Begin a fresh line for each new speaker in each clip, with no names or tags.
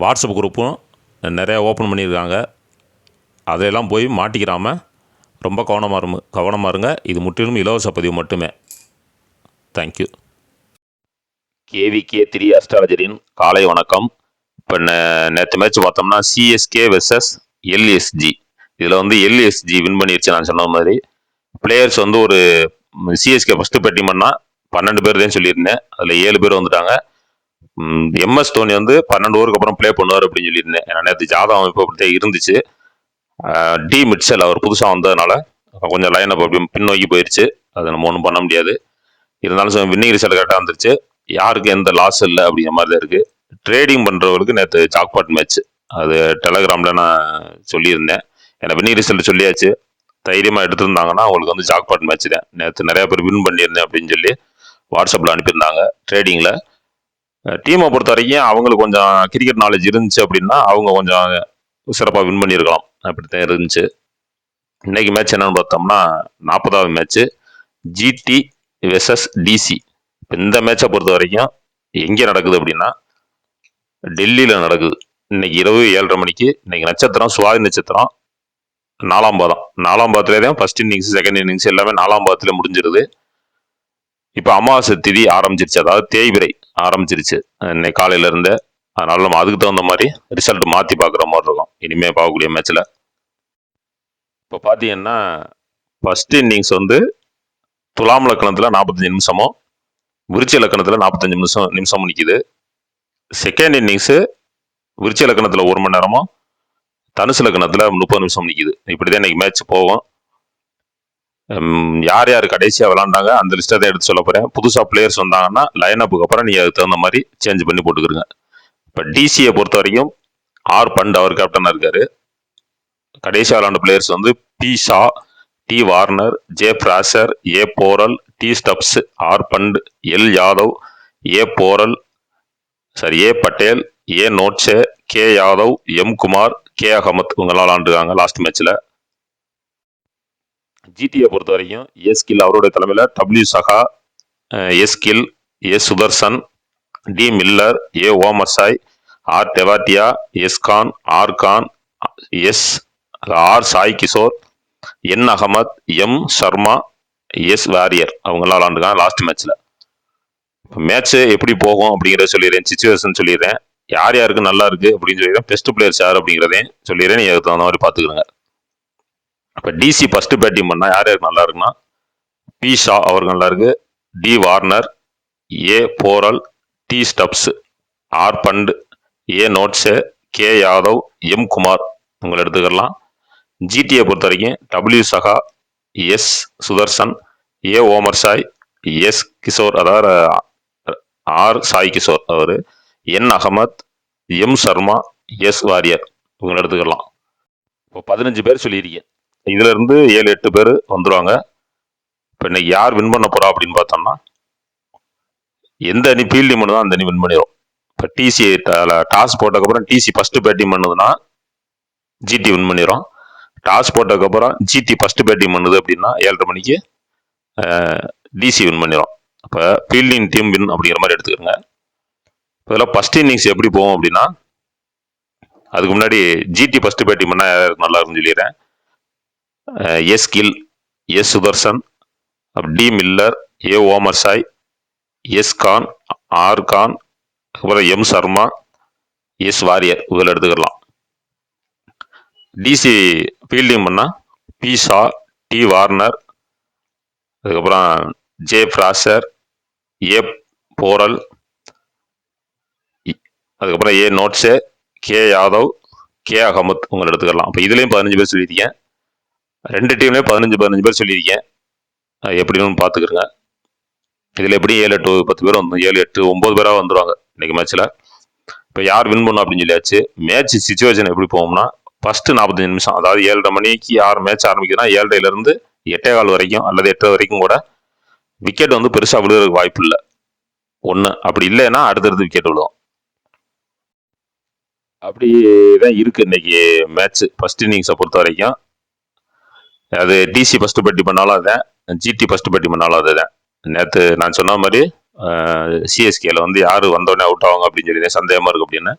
WhatsApp குரூப்பும் நிறையா open பண்ணியிருக்காங்க. அதையெல்லாம் போய் மாட்டிக்கிறாமல் ரொம்ப கவனமாக இருங்க கவனமாக இருங்க. இது முற்றிலும் இலவச பதிவு மட்டுமே. தேங்க்யூ கேவிகே த்ரீ அஸ்ட்ராலஜரின் காலை வணக்கம். இப்போ நேற்று மேட்ச் பார்த்தோம்னா சிஎஸ்கே வெர்சஸ் எல்எஸ்ஜி இதில் வந்து எல்எஸ்ஜி வின் பண்ணிருச்சு நான் சொன்ன மாதிரி. பிளேயர்ஸ் வந்து ஒரு சிஎஸ்கே ஃபஸ்ட்டு பேட்டிங் பண்ணால் பன்னெண்டு பேர் தான் சொல்லியிருந்தேன். அதில் ஏழு பேர் வந்துட்டாங்க. எம்எஸ் தோனி வந்து பன்னெண்டு ஓவருக்கு அப்புறம் ப்ளே பண்ணுவார் அப்படின்னு சொல்லியிருந்தேன். ஏன்னா நேற்று ஜாதகம் அமைப்பு அப்படித்தான் இருந்துச்சு. டி மிட்சல் அவர் புதுசாக வந்ததுனால கொஞ்சம் லைன் அப் அப்படி பின்னோக்கி போயிடுச்சு அது நம்ம ஒன்றும் பண்ண முடியாது. இருந்தாலும் வின்னிங் ரிசல்ட் கரெக்டாக வந்துருச்சு யாருக்கு எந்த லாஸ் இல்லை அப்படிங்கிற மாதிரி தான் இருக்குது ட்ரேடிங் பண்ணுறவங்களுக்கு நேற்று ஜாக்பாட் மேட்ச் அது டெலகிராமில் நான் சொல்லியிருந்தேன். ஏன்னா வின்னிங் ரிசல்ட் சொல்லியாச்சு. தைரியமாக எடுத்திருந்தாங்கன்னா அவங்களுக்கு வந்து ஜாக்பாட் மேட்ச் தான். நேற்று நிறையா பேர் வின் பண்ணியிருந்தேன் அப்படின்னு சொல்லி வாட்ஸ்அப்பில் அனுப்பியிருந்தாங்க. ட்ரேடிங்கில் டீமை பொறுத்த வரைக்கும் அவங்களுக்கு கொஞ்சம் கிரிக்கெட் நாலேஜ் இருந்துச்சு அப்படின்னா அவங்க கொஞ்சம் சிறப்பாக வின் பண்ணியிருக்கலாம். அப்படித்தான் இருந்துச்சு. இன்னைக்கு மேட்ச் என்னன்னு பார்த்தோம்னா நாற்பதாவது மேட்ச்சு ஜிடி வெசஸ் டிசி இப்போ இந்த மேட்சை பொறுத்த வரைக்கும் எங்கே நடக்குது அப்படின்னா டெல்லியில் நடக்குது. இன்னைக்கு இரவு ஏழரை மணிக்கு இன்னைக்கு நட்சத்திரம் சுவாதி நட்சத்திரம் நாலாம் பாதம். நாலாம் பாதத்துலேயே தான் ஃபர்ஸ்ட் இன்னிங்ஸ் செகண்ட் இன்னிங்ஸ் எல்லாமே நாலாம் பாதத்தில் முடிஞ்சிருது. இப்போ அமாவாசை திதி ஆரம்பிச்சிருச்சு. அதாவது தேய்பிரை. ஆரம்பிச்சிருச்சு. இன்னைக்கு காலையில இருந்தே. அதனால நம்ம அதுக்கு தகுந்த மாதிரி ரிசல்ட் மாற்றி பார்க்குற மாதிரி இருக்கும். இனிமேல் பார்க்கக்கூடிய மேட்ச்சில் இப்போ பார்த்தீங்கன்னா ஃபஸ்ட் இன்னிங்ஸ் வந்து துலாம் லக்கணத்தில் நாற்பத்தஞ்சு நிமிஷமும் விருச்சி லக்கணத்தில் நாற்பத்தஞ்சு நிமிஷம் நிமிஷமும் நிற்கிது செகண்ட் இன்னிங்ஸு விருச்சி லக்கணத்தில் ஒரு மணி நேரமும் தனுசு லக்கணத்தில் முப்பது நிமிஷம் நிற்கிது இப்படி தான் இன்னைக்கு மேட்ச் போகும். யார் யார் கடைசியாக விளாண்டாங்க அந்த லிஸ்ட்டை தான் எடுத்து சொல்ல போகிறேன் புதுசாக பிளேயர்ஸ் வந்தாங்கன்னா லைன் அப்புக்கு அப்புறம் நீங்கள் அதுக்கு தகுந்த மாதிரி சேஞ்ச் பண்ணி போட்டுக்கிறங்க இப்போ டிசியை பொறுத்த வரைக்கும் ஆர் பண்ட் அவர் கேப்டனாக இருக்கார். கடைசியாக விளாண்ட பிளேயர்ஸ் வந்து P Shaw D Warner J Fraser A Porel T Stubbs R Pant L Yadav A Porel sorry A Patel A Nortje K Yadav M Kumar K Ahmed இவங்கெல்லாம் விளாண்டுருக்காங்க லாஸ்ட் மேட்ச்சில் ஜிடியை பொறுத்த வரைக்கும் எஸ் கில் அவருடைய தலைமையில் W Saha S Gill S Sudharsan D Miller A Omarzai R Tewatia S Khan R Khan S R Sai Kishore N Ahmed M Sharma S Warrier அவங்களாம் விளாண்டுருக்காங்க last மேட்ச்சில் மேட்ச் எப்படி போகும் அப்படிங்கிறத சொல்லிடுறேன். சுச்சுவேஷன் சொல்லிடுறேன். யார் யாருக்கு நல்லா இருக்குது அப்படின்னு சொல்லிடுறேன். பெஸ்ட் பிளேயர்ஸ் யார் அப்படிங்கிறதையும் சொல்லிடுறேன். நீங்கள் அதுக்கு தகுந்த மாதிரி பார்த்துக்கிறேங்க இப்போ டிசி ஃபஸ்ட்டு பேட்டிங் பண்ணால் யார் யாருக்கு நல்லா இருக்குன்னா பி ஷா அவருக்கு நல்லா இருக்கு D Warner A Porel T Stubbs R Pant A Nortje K Yadav M Kumar உங்களை எடுத்துக்கலாம். ஜிடியை பொறுத்த வரைக்கும் W Saha S Sudharsan A Omarzai S Kishore அதாவது ஆர் சாய் கிஷோர் அவர் N Ahmed M Sharma S Warrier இவங்களை எடுத்துக்கலாம். இப்போ பதினஞ்சு பேர் சொல்லியிருக்கேன் இதுல இருந்து ஏழு எட்டு பேர் வந்துருவாங்க. இப்போ இன்னைக்கு யார் வின் பண்ண போறா அப்படின்னு பார்த்தோம்னா எந்த அணி ஃபீல்டிங் பண்ணுதோ அந்த அணி வின் பண்ணிடும் இப்போ டிசி டாஸ் போட்டதுக்கப்புறம் டிசி ஃபஸ்ட்டு பேட்டிங் பண்ணுதுன்னா ஜிடி வின் பண்ணிடும் டாஸ் போட்டதுக்கப்புறம் ஜிடி ஃபஸ்ட்டு பேட்டிங் பண்ணுது அப்படின்னா ஏழரை மணிக்கு டிசி வின் பண்ணிடும் அப்போ ஃபீல்டிங் டீம் வின் அப்படிங்கிற மாதிரி எடுத்துக்கோங்க. இதெல்லாம் ஃபர்ஸ்ட் இன்னிங்ஸ் எப்படி போகும் அப்படின்னா அதுக்கு முன்னாடி ஜிடி ஃபஸ்ட்டு பேட்டிங் பண்ணால் நல்லா இருக்குன்னு சொல்லிடுறேன். S Gill S Sudharsan D Miller A Omarzai S Khan R Khan அப்புறம் எம் சர்மா எஸ் வாரியர் இதில் எடுத்துக்கலாம். டிசி ஃபீல்டிங் பண்ணால் பி ஷா டி வார்னர் அதுக்கப்புறம் ஜே ஃப்ராசர் ஏ போரல் அதுக்கப்புறம் A Nortje K Yadav K Ahmed உங்களை எடுத்துக்கலாம். அப்போ இதுலேயும் பதினஞ்சு பேர் சொல்லியிருக்கேன் ரெண்டு டீம்லேயும் பதினஞ்சு பதினஞ்சு பேர் சொல்லியிருக்கேன். அது எப்படின்னு பார்த்துக்கிறங்க. இதில் எப்படியும் ஏழு எட்டு பத்து பேர் வந்து ஏழு எட்டு ஒம்பது பேராக வந்துடுவாங்க இன்றைக்கி மேட்ச்சில் இப்போ யார் வின் பண்ணும் அப்படின்னு சொல்லியாச்சு? மேட்ச் சுச்சுவேஷன் எப்படி போகும்னா ஃபஸ்ட்டு நாற்பத்தஞ்சு நிமிஷம் அதாவது ஏழரை மணிக்கு ஆறு மேட்ச் ஆரம்பிக்குதுன்னா ஏழரையிலேருந்து எட்டே கால் வரைக்கும் அல்லது எட்டரை வரைக்கும் கூட விக்கெட் வந்து பெருசாக விழுகிறதுக்கு வாய்ப்பு இல்லை. ஒன்று அப்படி இல்லைன்னா அடுத்தடுத்து விக்கெட் விழுவோம். அப்படி தான் இருக்குது இன்றைக்கி மேட்ச்சு ஃபஸ்ட் இன்னிங்ஸை பொறுத்த வரைக்கும். அது டிசி ஃபஸ்ட்டு பட்டி பண்ணாலும் அதுதான் ஜிடி ஃபஸ்ட்டு பட்டி பண்ணாலும் அதுதான் நேற்று நான் சொன்ன மாதிரி சிஎஸ்கேல வந்து யார் வந்தோடனே அவுட் ஆவாங்க அப்படின்னு சொல்லி சந்தேகமாக இருக்குது அப்படின்னு.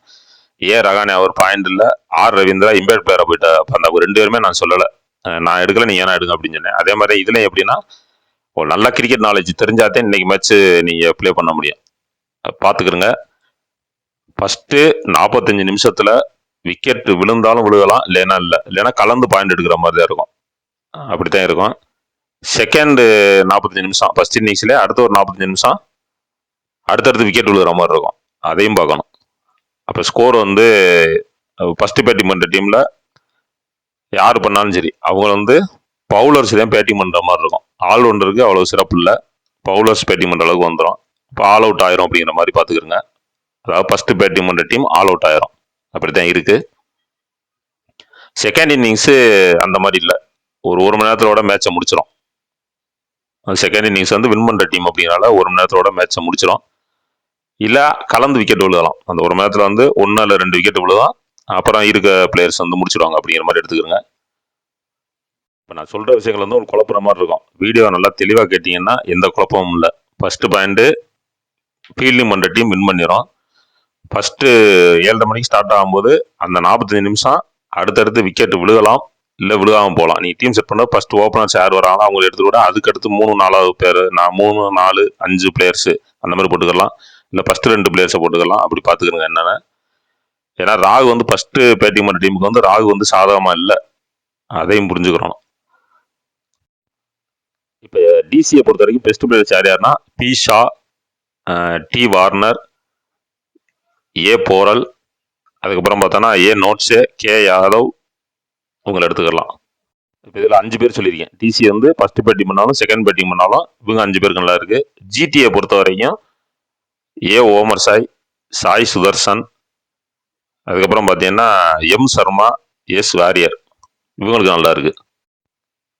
ஏ ரகானே அவர் பாயிண்ட் இல்லை. ஆர் ரவீந்திரா இம்பேட் பிளேயரை போயிட்டு. அப்ப அந்த ரெண்டு பேருமே நான் சொல்லலை. நான் எடுக்கல நீ ஏன்னா எடுங்க அப்படின்னு சொன்னேன். அதே மாதிரி இதில் எப்படின்னா ஒரு நல்ல கிரிக்கெட் நாலேஜ் தெரிஞ்சாதே இன்னைக்கு மேட்ச் நீங்கள் ப்ளே பண்ண முடியும். அஹ் ஃபஸ்ட்டு நாற்பத்தஞ்சு நிமிஷத்தில் விக்கெட் விழுந்தாலும் விழுகலாம் இல்லைன்னா இல்லை. இல்லைன்னா கலந்து பாயிண்ட் எடுக்கிற மாதிரி தான் இருக்கும். அப்படி அப்படித்தான் இருக்கும். செகண்டு நாற்பத்தஞ்சு நிமிஷம். ஃபர்ஸ்ட் இன்னிங்ஸில் அடுத்த ஒரு நாற்பத்தஞ்சு நிமிஷம். அடுத்தடுத்து விக்கெட் விழுகிற மாதிரி இருக்கும். அதையும் பார்க்கணும். அப்போ ஸ்கோர் வந்து ஃபஸ்ட்டு பேட்டிங் பண்ணுற டீமில் யார் பண்ணாலும் சரி அவங்க வந்து பவுலர்ஸ் தான் பேட்டிங் பண்ணுற மாதிரி இருக்கும். ஆல் ஒன்றருக்கு அவ்வளோ சிறப்பு இல்லை. பவுலர்ஸ் பேட்டிங் பண்ணுற அளவுக்கு வந்துடும் இப்போ ஆல் அவுட் ஆயிரும் அப்படிங்கிற மாதிரி பார்த்துக்கிறங்க அதாவது ஃபஸ்ட்டு பேட்டிங் பண்ணுற டீம் ஆல் அவுட் ஆயிரும். அப்படி தான் இருக்குது செகண்ட் இன்னிங்ஸு அந்த மாதிரி இல்லை. ஒரு ஒரு மணி நேரத்தோட மேட்சை முடிச்சிடும் செகண்ட் இன்னிங்ஸ் வந்து வின் பண்ணுற டீம் அப்படின்னால ஒரு மணி நேரத்தோட மேட்சை முடிச்சிடும் இல்லை கலந்து விக்கெட் விழுகலாம். அந்த ஒரு மணி நேரத்தில் வந்து ஒன்று இல்லை ரெண்டு விக்கெட் விழுதான். அப்புறம் இருக்க பிளேயர்ஸ் வந்து முடிச்சிடுவாங்க அப்படிங்கிற மாதிரி எடுத்துக்கிறங்க இப்போ நான் சொல்கிற விஷயங்கள் வந்து ஒரு குழப்புற மாதிரி இருக்கும். வீடியோ நல்லா தெளிவாக கேட்டிங்கன்னா எந்த குழப்பமும் இல்லை. ஃபஸ்ட்டு பாயிண்ட்டு ஃபீல்டிங் பண்ணுற டீம் வின் பண்ணிடும் ஃபஸ்ட்டு ஏழரை மணிக்கு ஸ்டார்ட் ஆகும்போது அந்த நாற்பத்தஞ்சு நிமிஷம் அடுத்தடுத்து விக்கெட் விழுகலாம். இல்லை விழுகாமல் போகலாம் நீ டீம் செட் பண்ண ஃபஸ்ட்டு ஓப்பனர்ஸ் யார் வராங்களோ அவங்க எடுத்துக்கூட அதுக்கடுத்து மூணு நாலாவது பேர் நான் மூணு நாலு அஞ்சு பிளேயர்ஸு அந்த மாதிரி போட்டுக்கலாம். இல்லை ஃபஸ்ட்டு ரெண்டு பிளேயர்ஸை போட்டுக்கலாம். அப்படி பார்த்துக்கிறங்க என்னென்ன. ஏன்னா ராகு வந்து ஃபஸ்ட்டு பேட்டிங் பண்ணுற டீமுக்கு வந்து ராகு வந்து சாதகமாக இல்லை. அதையும் புரிஞ்சுக்கிறோம் இப்போ டிசியை பொறுத்த வரைக்கும் பெஸ்ட் பிளேயர்ஸ் யார் யாருன்னா P Shaw D Warner A Porel அதுக்கப்புறம் பார்த்தோன்னா ஏ நோட்ஸு கே யாதவ் இவங்களை எடுத்துக்கலாம் இப்போ இதில் அஞ்சு பேர் சொல்லியிருக்கேன். டிசி வந்து ஃபர்ஸ்ட் பேட்டிங் பண்ணாலும் செகண்ட் பேட்டிங் பண்ணாலும் இவங்க அஞ்சு பேருக்கு நல்லா இருக்குது ஜிடிஏ பொறுத்த வரைக்கும் ஏ ஓமர் சாய் சாய் சுதர்சன் அதுக்கப்புறம் பார்த்தீங்கன்னா எம் சர்மா எஸ் வாரியர் இவங்களுக்கு நல்லா இருக்குது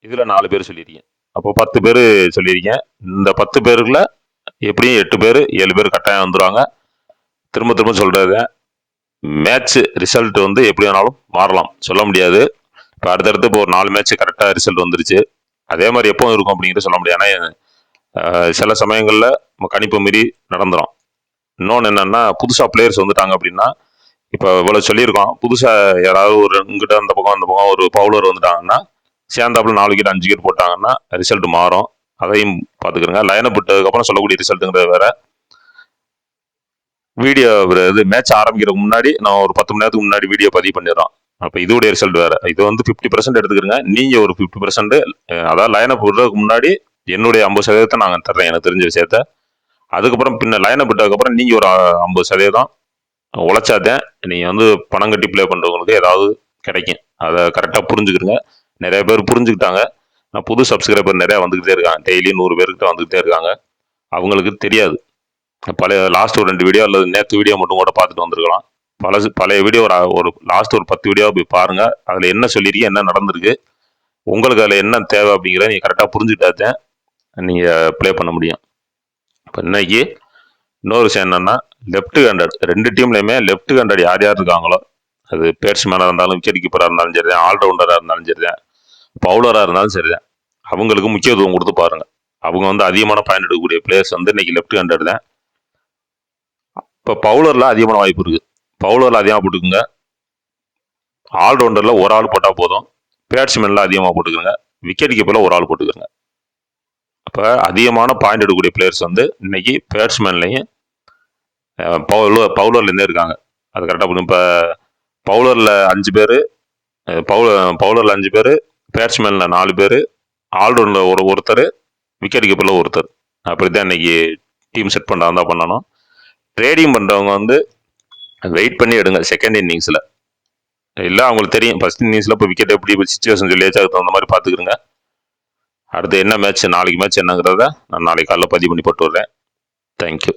இதில் நாலு பேர் சொல்லியிருக்கேன். அப்போ பத்து பேர் சொல்லியிருக்கேன். இந்த பத்து பேருக்குள்ள எப்படியும் எட்டு பேர் ஏழு பேர் கட்டாயம் வந்துடுவாங்க திரும்ப திரும்ப சொல்கிறது மேட்ச் ரிசல்ட் வந்து எப்படி வேணாலும் மாறலாம். சொல்ல முடியாது. இப்போ அடுத்தடுத்து இப்போ ஒரு நாலு மேட்ச் கரெக்டாக ரிசல்ட் வந்துருச்சு. அதே மாதிரி எப்போ இருக்கும் அப்படிங்கிறத சொல்ல முடியாது. ஏன்னா சில சமயங்களில் நம்ம கணிப்பு மீறி நடந்துடும் இன்னொன்று என்னென்னா புதுசாக பிளேயர்ஸ் வந்துட்டாங்க அப்படின்னா இப்போ இவ்வளோ சொல்லியிருக்கோம். புதுசாக யாராவது ஒரு இங்கிட்ட அந்த பக்கம் அந்த பக்கம் ஒரு பவுலர் வந்துட்டாங்கன்னா சேர்ந்தாப்புல நாலு விக்கெட் அஞ்சு விக்கெட் போட்டாங்கன்னா ரிசல்ட் மாறும். அதையும் பார்த்துக்கிறோங்க லைனை விட்டதுக்கப்புறம் சொல்லக்கூடிய ரிசல்ட்டுங்கிறது வேற. வீடியோ இது மேட்ச் ஆரம்பிக்கிறதுக்கு முன்னாடி நான் ஒரு பத்து மணி நேரத்துக்கு முன்னாடி வீடியோ பதிவு பண்ணிடுறோம். அப்போ இதோடைய ரிசல்ட் வேறு இது வந்து ஃபிஃப்டி பர்சன்ட் எடுத்துக்கிறங்க. நீங்கள் ஒரு ஃபிஃப்டி பர்சன்ட் அதாவது லைனப் விடுறதுக்கு முன்னாடி என்னுடைய ஐம்பது சதவீதத்தை நாங்கள் தர்றேன் எனக்கு தெரிஞ்ச விஷயத்த. அதுக்கப்புறம் பின்ன லைனப் விட்டதுக்கப்புறம் நீங்கள் ஒரு ஐம்பது சதவீதம் உழைச்சாதான் நீங்கள் வந்து பணம் கட்டி ப்ளே பண்ணுறவங்களுக்கு ஏதாவது கிடைக்கும். அதை கரெக்டாக புரிஞ்சுக்கிறங்க. நிறைய பேர் புரிஞ்சுக்கிட்டாங்க. நான் புது சப்ஸ்கிரைபர் நிறையா வந்துக்கிட்டே இருக்காங்க. டெய்லி நூறு பேர்கிட்ட வந்துக்கிட்டே இருக்காங்க. அவங்களுக்கு தெரியாது. பழைய லாஸ்ட் ஒரு ரெண்டு வீடியோ அல்லது நேற்று வீடியோ மட்டும் கூட பார்த்துட்டு வந்திருக்கலாம். பழசு பழைய வீடியோ ஒரு ஒரு லாஸ்ட் ஒரு பத்து வீடியோ போய் பாருங்கள் அதில் என்ன சொல்லியிருக்கீங்க என்ன நடந்திருக்கு உங்களுக்கு அதில் என்ன தேவை அப்படிங்கிறத நீங்கள் கரெக்டாக புரிஞ்சுக்கிட்டாதான் நீங்கள் ப்ளே பண்ண முடியும். இப்போ இன்னைக்கு இன்னொரு விஷயம் என்னென்னா லெஃப்ட் ஹேண்டட் ரெண்டு டீம்லையுமே லெஃப்ட் ஹேண்டட் யார் யார் இருக்காங்களோ அது பேட்ஸ்மேனாக இருந்தாலும் விக்கெட் கீப்பராக இருந்தாலும் சரி தான் ஆல்ரவுண்டராக இருந்தாலும் சரி தான் பவுலராக இருந்தாலும் சரி தான் அவங்களுக்கு முக்கியத்துவம் கொடுத்து பாருங்கள் அவங்க வந்து அதிகமான பாயிண்ட் எடுக்கக்கூடிய பிளேயர்ஸ் வந்து இன்னைக்கு லெஃப்ட் ஹேண்டட் தான். இப்போ பவுலரில் அதிகமான வாய்ப்பு இருக்குது பவுலரில் அதிகமாக போட்டுக்குங்க. ஆல்ரவுண்டரில் ஒரு ஆள் போட்டால் போதும். பேட்ஸ்மேனில் அதிகமாக போட்டுக்கோங்க. விக்கெட் கீப்பரில் ஒரு ஆள் போட்டுக்கோங்க. அப்போ அதிகமான பாயிண்ட் எடுக்கக்கூடிய பிளேயர்ஸ் வந்து இன்னைக்கு பேட்ஸ்மேன்லையும் பவுல பவுலர்லேருந்தே இருக்காங்க. அது கரெக்டாக புரியும். இப்போ பவுலரில் அஞ்சு பேர் பவுல பவுலரில் அஞ்சு பேர் பேட்ஸ்மேனில் நாலு பேர் ஆல்ரவுண்டில் ஒரு ஒருத்தர் விக்கெட் கீப்பரில் ஒருத்தர். அப்படி தான் இன்னைக்கு டீம் செட் பண்ணுறாங்க தான் பண்ணணும். ட்ரேடிங் பண்ணுறவங்க வந்து வெயிட் பண்ணி எடுங்க செகண்ட் இன்னிங்ஸில் இல்லை அவங்களுக்கு தெரியும். ஃபர்ஸ்ட் இன்னிங்ஸில் இப்போ விக்கெட் எப்படி சுச்சுவேஷன் சொல்லியாச்சு அதுக்கு தகுந்த மாதிரி பார்த்துக்குறங்க அடுத்து என்ன மேட்ச் நாளைக்கு மேட்ச் என்னங்கிறத நான் நாளைக்கு காலைல பதிவு பண்ணி போட்டு விட்றேன். தேங்க்யூ